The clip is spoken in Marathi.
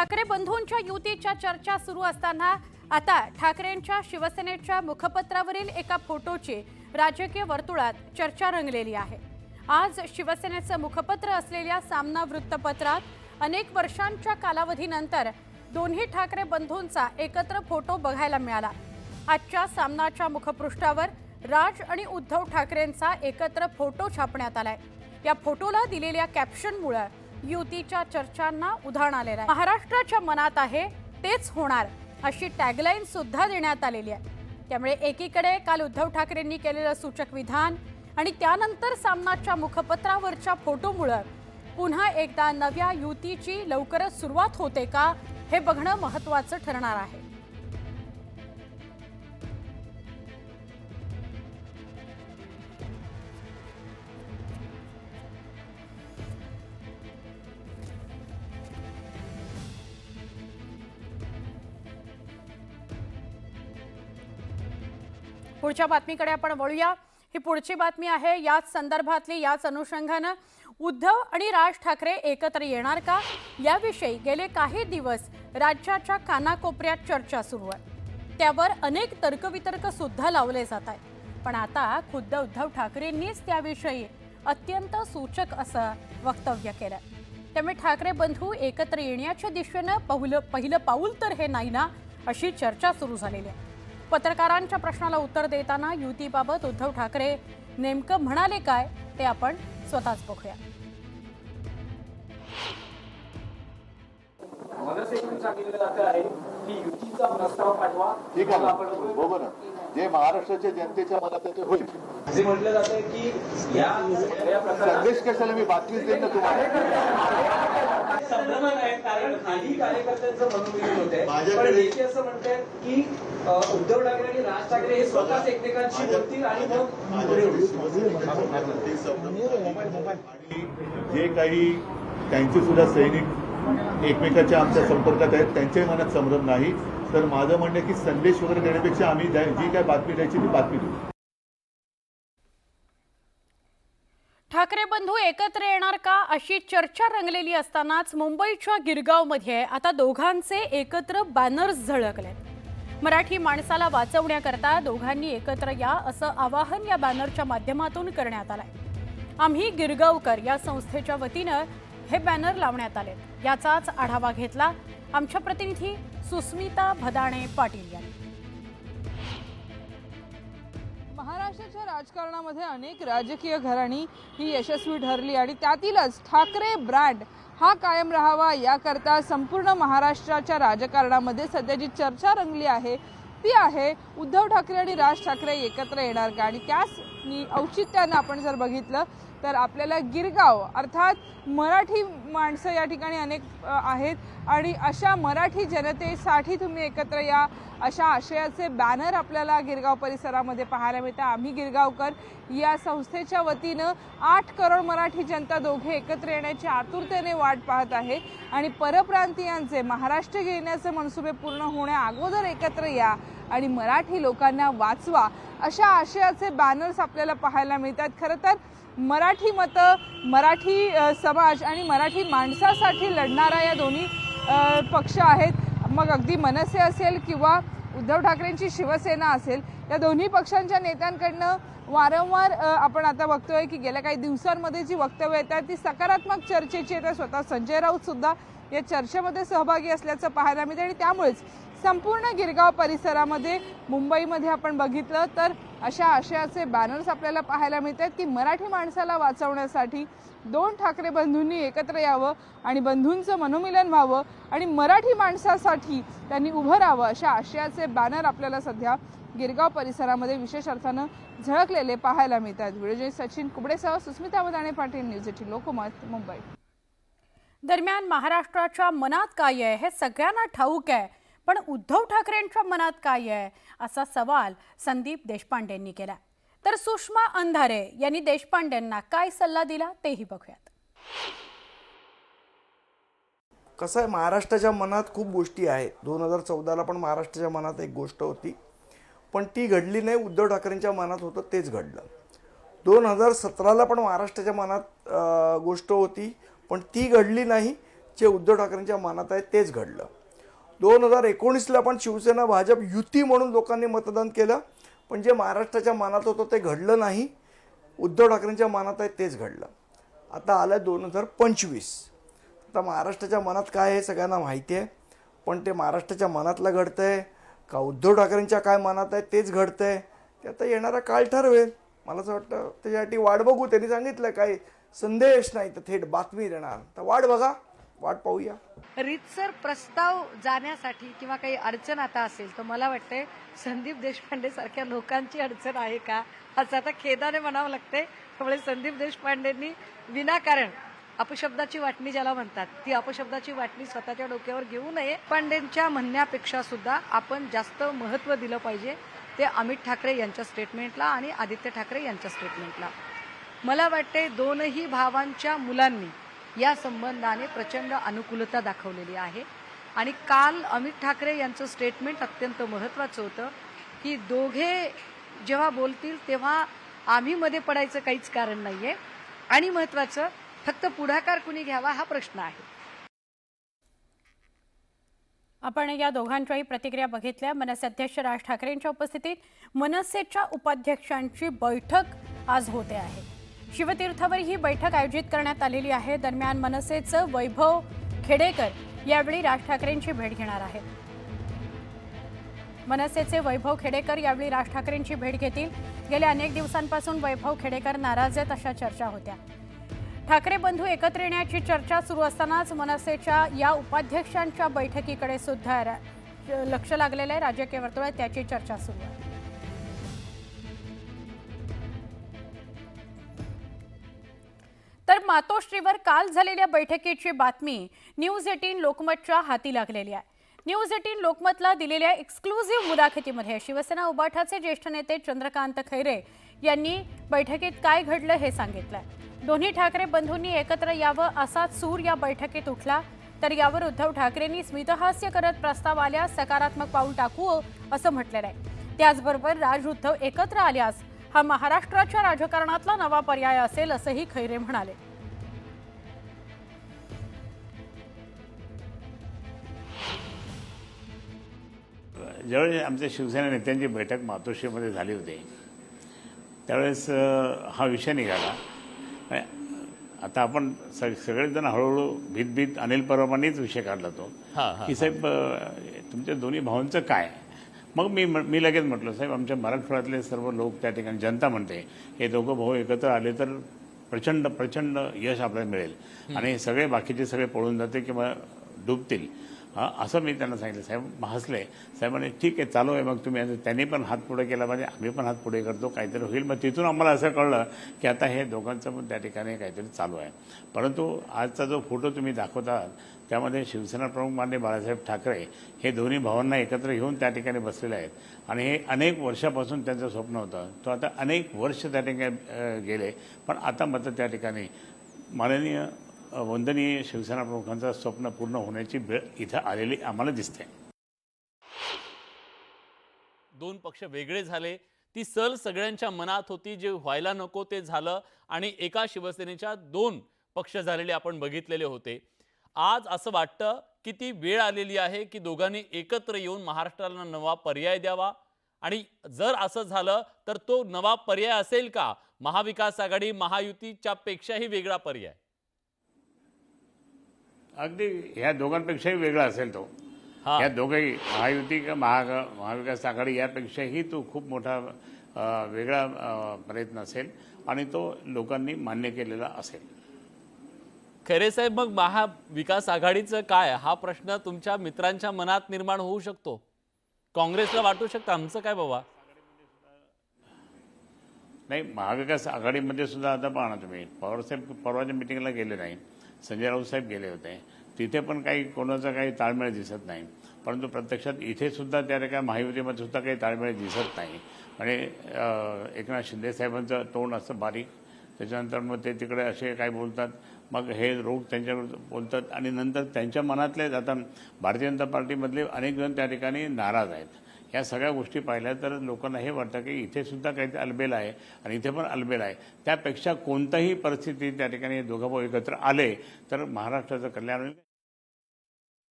ठाकरे बंधूंच्या युतीच्या चर्चा सुरू असताना आता ठाकरेंच्या शिवसेनेच्या मुखपत्रावरील एका फोटोची राजकीय वर्तुळात चर्चा रंगलेली आहे. आज शिवसेनेचं मुखपत्र असलेल्या सामना वृत्तपत्रात अनेक वर्षांच्या कालावधीनंतर दोन्ही ठाकरे बंधूंचा एकत्र फोटो बघायला मिळाला. आजच्या सामनाच्या मुखपृष्ठावर राज आणि उद्धव ठाकरेंचा एकत्र फोटो छापण्यात आलाय. या फोटोला दिलेल्या कॅप्शनमुळे युतीच्या चर्चांना उधाण आलेलं आहे. महाराष्ट्राच्या मनात आहे तेच होणार अशी टॅगलाईन सुद्धा देण्यात आलेली आहे. त्यामुळे एकीकडे काल उद्धव ठाकरेंनी केलेलं सूचक विधान आणि त्यानंतर सामनाच्या मुखपत्रावरच्या फोटोमुळं पुन्हा एकदा नव्या युतीची लवकरच सुरुवात होते का हे बघणं महत्वाचं ठरणार आहे. पुढच्या बातमीकडे आपण वळूया. ही पुढची बातमी आहे. याच संदर्भातली याच अनुषंगानं उद्धव आणि राज ठाकरे एकत्र येणार का? याविषयी गेले काही दिवस राज्याच्या कानाकोपऱ्यात चर्चा सुरू आहे. त्यावर अनेक तर्कवितर्क सुद्धा लावले जात आहेत. पण आता खुद्द उद्धव ठाकरेंनीच त्याविषयी अत्यंत सूचक असं वक्तव्य केलं त्यामुळे ठाकरे बंधू एकत्र येण्याच्या दिशेनं पहिलं पहिलं पाऊल तर हे नाही ना अशी चर्चा सुरू झालेली आहे. पत्रकारांच्या प्रश्नाला उत्तर देताना युतीबाबत उद्धव ठाकरे नेमकं म्हणाले काय ते आपण स्वतःच बघूया. ठीक आहे ना. बरोबर. जे महाराष्ट्राच्या जनतेच्या मनात आहे ते होईल असे म्हटलं जातं की या संदेश कशाला मी बातमीच देईन ना तुम्हाला संभ्रमण आहे कारण काही कार्यकर्त्यांचं मनोमिलन होत आहे पण माझ्याकडे- नेते असं म्हणतात की उद्धव ठाकरे आणि राज ठाकरे हे स्वतःच एकमेकांशी बोलतील आणि मग पुढे होईल. आणि जे काही त्यांचे सुद्धा सैनिक एकमेकाच्या आमच्या संपर्कात आहेत त्यांच्याही मनात संभ्रम नाही. तर माझं म्हणणं की संदेश वगैरे देण्यापेक्षा आम्ही जी काय बातमी द्यायची ती बातमी देऊ. ठाकरे बंधू एकत्र येणार का? अशी चर्चा रंगलेली असतानाच मुंबईच्या गिरगावमध्ये आता दोघांचे एकत्र बॅनर्स झळकले मराठी माणसाला वाचवण्याकरता दोघांनी एकत्र या असं आवाहन या बॅनरच्या माध्यमातून करण्यात आलंय. आम्ही गिरगावकर या संस्थेच्या वतीनं हे बॅनर लावण्यात आले याचाच आढावा घेतला आमच्या प्रतिनिधी सुस्मिता भदाणे पाटील यांनी. महाराष्ट्राच्या राजकारणामध्ये अनेक राजकीय घराणी ही यशस्वी ठरली आणि त्यातीलच ठाकरे ब्रँड हा कायम राहावा याकरता संपूर्ण महाराष्ट्राच्या राजकारणामध्ये सध्या जी चर्चा रंगली आहे. ती आहे उद्धव ठाकरे आणि राज ठाकरे एकत्र येणार का? आणि त्याच नि- औचित्यानं आपण जर बघितलं तर आपल्याला गिरगाव अर्थात मराठी माणसं या ठिकाणी अनेक आहेत. आणि अशा मराठी जनतेसाठी तुम्ही एकत्र या. अशा आशयाचे बॅनर आपल्याला गिरगाव परिसरामध्ये पाहायला मिळतं. आम्ही गिरगावकर या संस्थेच्या वतीनं आठ करोड मराठी जनता दोघे एकत्र येण्याची आतुरतेने वाट पाहत आहे. आणि परप्रांतीयांचे महाराष्ट्र घेण्याचे मनसुबे पूर्ण होण्या अगोदर एकत्र या. आणि मराठी लोकांना वाचवा अशा आशयाचे बॅनर्स आपल्याला पाहायला मिळतात. खरं तर मराठी मतं मराठी समाज आणि मराठी माणसासाठी लढणारा या दोन्ही पक्ष आहेत. मग अगदी मनसे असेल किंवा उद्धव ठाकरेंची शिवसेना असेल या दोन्ही पक्षांच्या नेत्यांकडनं वारंवार आपण आता बघतोय की गेल्या काही दिवसांमध्ये जी वक्तव्य येतात ती सकारात्मक चर्चेची येतात स्वतः संजय राऊत सुद्धा या चर्चेमध्ये सहभागी असल्याचं पाहायला मिळतं आणि त्यामुळेच संपूर्ण गिरगाव परिसरामध्ये मुंबईमध्ये आपण बघितलं तर अशा आशयाचे बॅनर्स आपल्याला पाहायला मिळतात की मराठी माणसाला वाचवण्यासाठी दोन ठाकरे बंधूंनी एकत्र यावं आणि बंधूंचं मनोमिलन व्हावं आणि मराठी माणसासाठी त्यांनी उभं राहावं अशा आशयाचे बॅनर आपल्याला सध्या गिरगाव परिसरामध्ये विशेष अर्थानं झळकलेले पाहायला मिळतात. व्हिडिओ सचिन कुबडेसह सुस्मिता वदाणे पाटील न्यूज एटी लोकमत मुंबई. दरम्यान महाराष्ट्राच्या मनात काय आहे हे सगळ्यांना ठाऊक आहे. पण उद्धव ठाकरेंच्या मनात काय आहे? असा सवाल संदीप देशपांडेंनी केला. तर सुषमा अंधारे यांनी देशपांडेंना काय सल्ला दिला तेही बघूयात. कसं आहे महाराष्ट्राच्या मनात खूप गोष्टी आहेत. दोन हजार चौदाला पण महाराष्ट्राच्या मनात एक गोष्ट होती. पण ती घडली नाही उद्धव ठाकरेंच्या मनात होतं तेच घडलं. दोन हजार सतराला पण महाराष्ट्राच्या मनात गोष्ट होती पण ती घडली नाही. जे उद्धव ठाकरेंच्या मनात आहे तेच घडलं. दोन हजार एकोणीसला पण शिवसेना भाजप युती म्हणून लोकांनी मतदान केलं. पण जे महाराष्ट्राच्या मनात होतं ते घडलं नाही. उद्धव ठाकरेंच्या मनात आहे तेच घडलं. आता आलं दोन हजार पंचवीस. आता महाराष्ट्राच्या मनात काय आहे सगळ्यांना माहिती आहे. पण ते महाराष्ट्राच्या मनातलं घडतं आहे का उद्धव ठाकरेंच्या काय मनात आहे तेच घडतं आहे ते आता येणारा काळ ठरवेल. मला असं वाटतं त्याच्यासाठी वाट बघू. त्यांनी सांगितलं काही संदेश नाही तर थेट बातमी देणार. तर वाट बघा. वाट पाहूया. रीतसर प्रस्ताव जाण्यासाठी किंवा काही अडचण आता असेल तर मला वाटतंय संदीप देशपांडे सारख्या लोकांची अडचण आहे का? असं आता खेदाने म्हणावं लागतंय. त्यामुळे संदीप देशपांडेंनी विनाकारण अपशब्दाची वाटणी ज्याला म्हणतात ती अपशब्दाची वाटणी स्वतःच्या डोक्यावर घेऊ नये. पांडेंच्या म्हणण्यापेक्षा सुद्धा आपण जास्त महत्त्व दिलं पाहिजे ते अमित ठाकरे यांच्या स्टेटमेंटला आणि आदित्य ठाकरे यांच्या स्टेटमेंटला मला वाटते दोनही भावांच्या मुलांनी या संबंधाने प्रचंड अनुकूलता दाखवलेली आहे. आणि काल अमित ठाकरे यांचं स्टेटमेंट अत्यंत महत्त्वाचं होतं की दोघे जेव्हा बोलतील तेव्हा आम्ही मध्ये पडायचं काहीच कारण नाहीये. आणि महत्त्वाचं फक्त पुढाकार कुणी घ्यावा हा प्रश्न आहे. आपण या दोघांच्याही प्रतिक्रिया बघितल्या. मनसे अध्यक्ष राज ठाकरेंच्या उपस्थितीत मनसेच्या उपाध्यक्षांची बैठक आज होते आहे. शिवतीर्थावर ही बैठक आयोजित करण्यात आलेली आहे. दरम्यान मनसेचं वैभव खेडेकर यावेळी राज ठाकरेंची भेट घेणार आहेत. मनसेचे वैभव खेडेकर यावेळी राज ठाकरेंची भेट घेतील. गेल्या अनेक दिवसांपासून वैभव खेडेकर नाराज आहेत अशा चर्चा होत्या. ठाकरे बंधू एकत्र येण्याची चर्चा सुरू असतानाच मनसेच्या या उपाध्यक्षांच्या बैठकीकडे सुद्धा लक्ष लागलेलं आहे. राजकीय वर्तुळात त्याची चर्चा सुरू आहे. मातोश्रीवर काल झालेल्या बैठकीची बातमी न्यूज एटीन लोकमतच्या हाती लागलेली आहे. न्यूज एटीन लोकमतला दिलेल्या एक्सक्लुझिव्ह मुलाखतीमध्ये शिवसेना उबाठाचे ज्येष्ठ नेते चंद्रकांत खैरे यांनी बैठकीत काय घडलं हे सांगितलं दोन्ही ठाकरे बंधूंनी एकत्र यावं असा सूर या बैठकीत उठला. तर यावर उद्धव ठाकरेंनी स्मितहास्य करत प्रस्ताव आल्यास सकारात्मक पाऊल टाकू असं म्हटलेलं आहे. त्याचबरोबर राज उद्धव एकत्र आल्यास हा महाराष्ट्राच्या राजकारणातला नवा पर्याय असेल असंही खैरे म्हणाले. ज्यावेळी आमच्या शिवसेना नेत्यांची बैठक मातोश्रीमध्ये झाली होती त्यावेळेस हा विषय निघाला. आता आपण स सगळेजण हळूहळू भीत भीत अनिल परमानेच विषय काढला तो. की साहेब तुमच्या दोन्ही भावांचं काय? मग मी मी लगेच म्हटलं साहेब आमच्या मराठवाड्यातले सर्व लोक त्या ठिकाणी जनता म्हणते हे दोघं भाऊ एकत्र आले तर प्रचंड प्रचंड यश आपल्याला मिळेल. आणि सगळे बाकीचे सगळे पळून जाते किंवा डुबतील. असं मी त्यांना सांगितलं. साहेब हसले. साहेबांनी ठीक आहे चालू आहे. मग तुम्ही त्यांनी पण हात पुढे केला पाहिजे. आम्ही पण हात पुढे करतो. काहीतरी होईल. मग तिथून आम्हाला असं कळलं की आता हे दोघांचं पण त्या ठिकाणी काहीतरी चालू आहे. परंतु आजचा जो फोटो तुम्ही दाखवता त्यामध्ये शिवसेना प्रमुख मान्य बाळासाहेब ठाकरे हे दोन्ही भावांना एकत्र घेऊन त्या ठिकाणी बसलेले आहेत. आणि हे अनेक वर्षापासून त्यांचं स्वप्न होतं. तो आता अनेक वर्ष त्या ठिकाणी गेले. पण आता मात्र त्या ठिकाणी माननीय वंदनीय शिवसेना प्रमुखांचं स्वप्न पूर्ण होण्याची वेळ इथं आलेली आम्हाला दिसते. दोन पक्ष वेगळे झाले. ती सल सगळ्यांच्या मनात होती जे व्हायला नको ते झालं आणि एका शिवसेनेच्या दोन पक्ष झालेले आपण बघितलेले होते. आज असं वाटतं की ती वेळ आलेली आहे की दोघांनी एकत्र येऊन महाराष्ट्राला नवा पर्याय द्यावा. आणि जर असं झालं तर तो नवा पर्याय असेल का? महाविकास आघाडी महायुतीच्या पेक्षाही वेगळा पर्याय. अगदी ह्या दोघांपेक्षाही वेगळा असेल तो. हा. या दोघंही महायुती का महा महाविकास आघाडी यापेक्षाही तो खूप मोठा वेगळा प्रयत्न असेल आणि तो लोकांनी मान्य केलेला असेल. खरे साहेब मग महाविकास आघाडीचं काय? हा प्रश्न तुमच्या मित्रांच्या मनात निर्माण होऊ शकतो. काँग्रेसला वाटू शकतं. आमचं काय बाबा? नाही महाविकास आघाडीमध्ये सुद्धा आता पाहा ना तुम्ही. पवारसाहेब परवाच्या मिटिंगला गेले नाही. संजय राऊतसाहेब गेले होते. तिथे पण काही कोणाचा काही ताळमेळ दिसत नाही. परंतु प्रत्यक्षात इथे सुद्धा त्या ठिकाणी महायुतीमध्ये सुद्धा काही ताळमेळ दिसत नाही. आणि एकनाथ शिंदेसाहेबांचं तोंड असं बारीक. त्याच्यानंतर मग ते तिकडे असे काय बोलतात. मग हे रोग त्यांच्याकडे बोलतात. आणि नंतर त्यांच्या मनातले आता भारतीय जनता पार्टीमधले अनेक जण त्या ठिकाणी नाराज आहेत. ह्या सगळ्या गोष्टी पाहिल्या तर लोकांना हे वाटतं की इथे सुद्धा काही अलबेल आहे आणि इथे पण अलबेल आहे. त्यापेक्षा कोणताही परिस्थिती त्या ठिकाणी दोघं भाऊ एकत्र आले तर महाराष्ट्राचं कल्याण होईल.